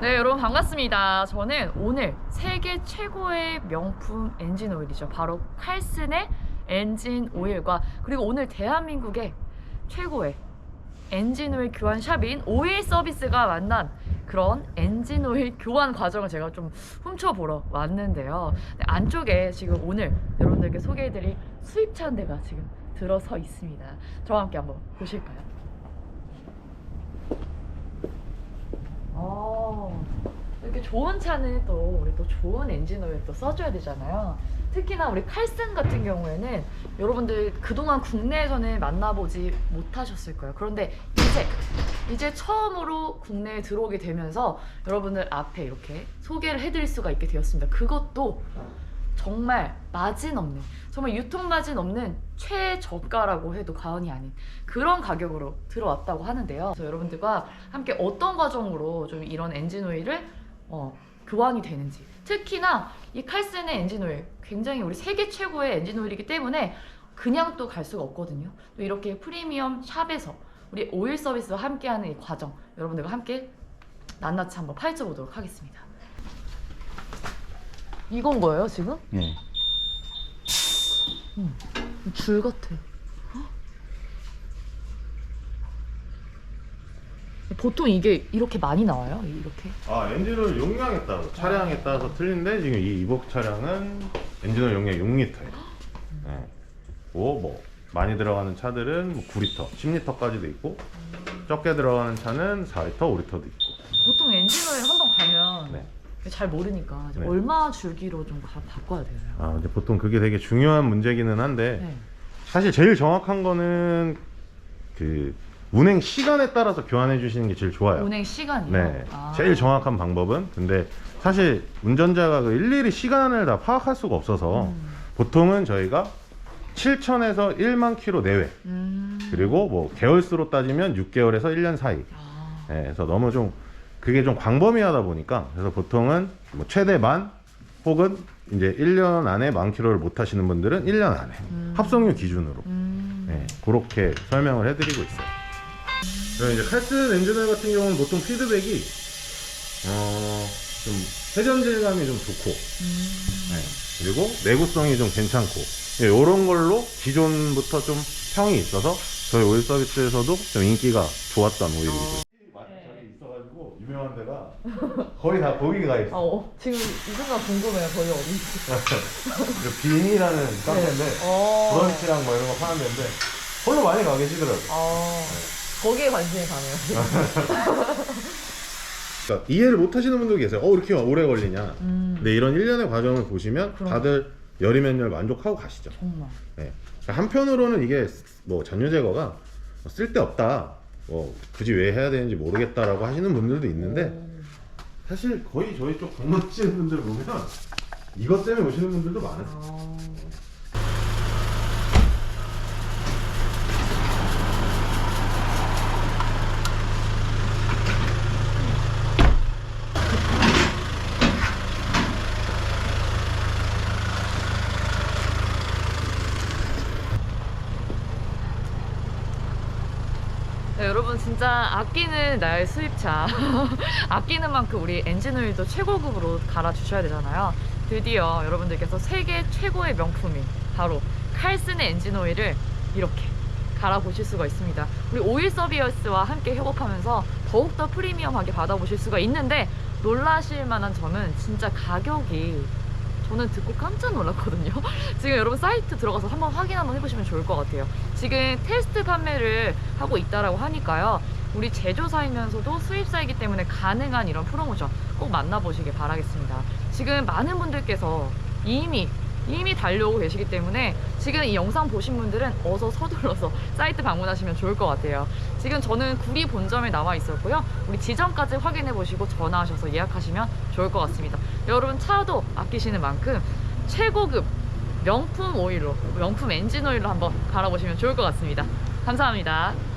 네, 여러분 반갑습니다. 저는 오늘 세계 최고의 명품 엔진 오일이죠. 바로 칼슨의 엔진 오일과 그리고 오늘 대한민국의 최고의 엔진 오일 교환 샵인 오일 서비스가 만난 그런 엔진 오일 교환 과정을 제가 좀 훔쳐보러 왔는데요. 네, 안쪽에 지금 오늘 여러분들께 소개해드릴 수입차 한 대가 지금 들어서 있습니다. 저와 함께 한번 보실까요? 어, 이렇게 좋은 차는 또 우리 또 좋은 엔진 오일 또 써줘야 되잖아요. 특히나 우리 칼슨 같은 경우에는 여러분들 그동안 국내에서는 만나보지 못하셨을 거예요. 그런데 이제 이제 처음으로 국내에 들어오게 되면서 여러분들 앞에 이렇게 소개를 해드릴 수가 있게 되었습니다. 그것도 정말 마진 없는 정말 유통 마진 없는 최저가라고 해도 과언이 아닌 그런 가격으로 들어왔다고 하는데요. 그래서 여러분들과 함께 어떤 과정으로 좀 이런 엔진 오일을 어, 교환이 되는지 특히나 이 칼슨의 엔진 오일 굉장히 우리 세계 최고의 엔진 오일이기 때문에 그냥 또 갈 수가 없거든요. 또 이렇게 프리미엄 샵에서 우리 오일 서비스와 함께하는 이 과정 여러분들과 함께 낱낱이 한번 파헤쳐 보도록 하겠습니다. 이건 거예요 지금? 예. 줄 같아. 보통 이게 이렇게 많이 나와요? 이렇게? 아 엔진오일 용량에 따라서 차량에 따라서 틀린데 지금 이 이복 차량은 엔진오일 용량 6리터예요. 네. 뭐 많이 들어가는 차들은 뭐 9리터, 10리터까지도 있고 적게 들어가는 차는 4리터, 5리터도 있고. 보통 엔진오일. 잘 모르니까 네. 얼마 줄기로 좀 가, 바꿔야 되나요? 아 이제 보통 그게 되게 중요한 문제기는 한데 네. 사실 제일 정확한 거는 그 운행 시간에 따라서 교환해 주시는 게 제일 좋아요. 운행 시간이요? 네. 아. 제일 정확한 방법은 근데 사실 운전자가 그 일일이 시간을 다 파악할 수가 없어서 음. 보통은 저희가 7천에서 1만 킬로 내외 음. 그리고 뭐 개월수로 따지면 6개월에서 1년 사이 아. 네, 그래서 너무 좀 그게 좀 광범위하다 보니까 그래서 보통은 뭐 최대 만 혹은 이제 1년 안에 만 킬로를 못 하시는 분들은 1년 안에 음. 합성유 기준으로 음. 네, 그렇게 설명을 해드리고 있어요. 이제 칼슨 엔진오일 같은 경우는 보통 피드백이 어, 좀 회전 질감이 좀 좋고 음. 네, 그리고 내구성이 좀 괜찮고 이런 걸로 기존부터 좀 평이 있어서 저희 오일 서비스에서도 좀 인기가 좋았던 오일이죠. 저기 있어가지고 유명한 데가 거의 다 거기가 아, 있어. 어, 지금 이 순간 궁금해요. 거기 어딘지. 빈이라는 카페인데 어. 브런치랑 뭐 이런 거 파는 데인데 홀로 많이 가 계시더라고요. 어. 거기에 관심이 가네요. 그러니까 이해를 못 하시는 분도 계세요. 어, 이렇게 오래 걸리냐. 음. 근데 이런 일련의 과정을 보시면 그럼. 다들 열이면 열 만족하고 가시죠. 정말. 네. 그러니까 한편으로는 이게 뭐 잔유 제거가 쓸데없다. 뭐 굳이 왜 해야 되는지 모르겠다라고 하시는 분들도 있는데 음. 사실 거의 저희 쪽 방문하시는 분들 보면 이것 때문에 오시는 분들도 많아요. 어. 네, 여러분 진짜 아끼는 나의 수입차. 아끼는 만큼 우리 엔진오일도 최고급으로 갈아주셔야 되잖아요. 드디어 여러분들께서 세계 최고의 명품인 바로 칼슨의 엔진오일을 이렇게 갈아보실 수가 있습니다. 우리 오일 서비스와 함께 협업하면서 더욱더 프리미엄하게 받아보실 수가 있는데 놀라실 만한 점은 진짜 가격이 저는 듣고 깜짝 놀랐거든요. 지금 여러분 사이트 들어가서 한번 확인 한번 해보시면 좋을 것 같아요. 지금 테스트 판매를 하고 있다라고 하니까요. 우리 제조사이면서도 수입사이기 때문에 가능한 이런 프로모션 꼭 만나보시길 바라겠습니다. 지금 많은 분들께서 이미 이미 달려오고 계시기 때문에 지금 이 영상 보신 분들은 어서 서둘러서 사이트 방문하시면 좋을 것 같아요. 지금 저는 구리 본점에 나와 있었고요. 우리 지점까지 확인해 보시고 전화하셔서 예약하시면 좋을 것 같습니다. 여러분 차도 아끼시는 만큼 최고급 명품 오일로 명품 엔진 오일로 한번 갈아보시면 좋을 것 같습니다. 감사합니다.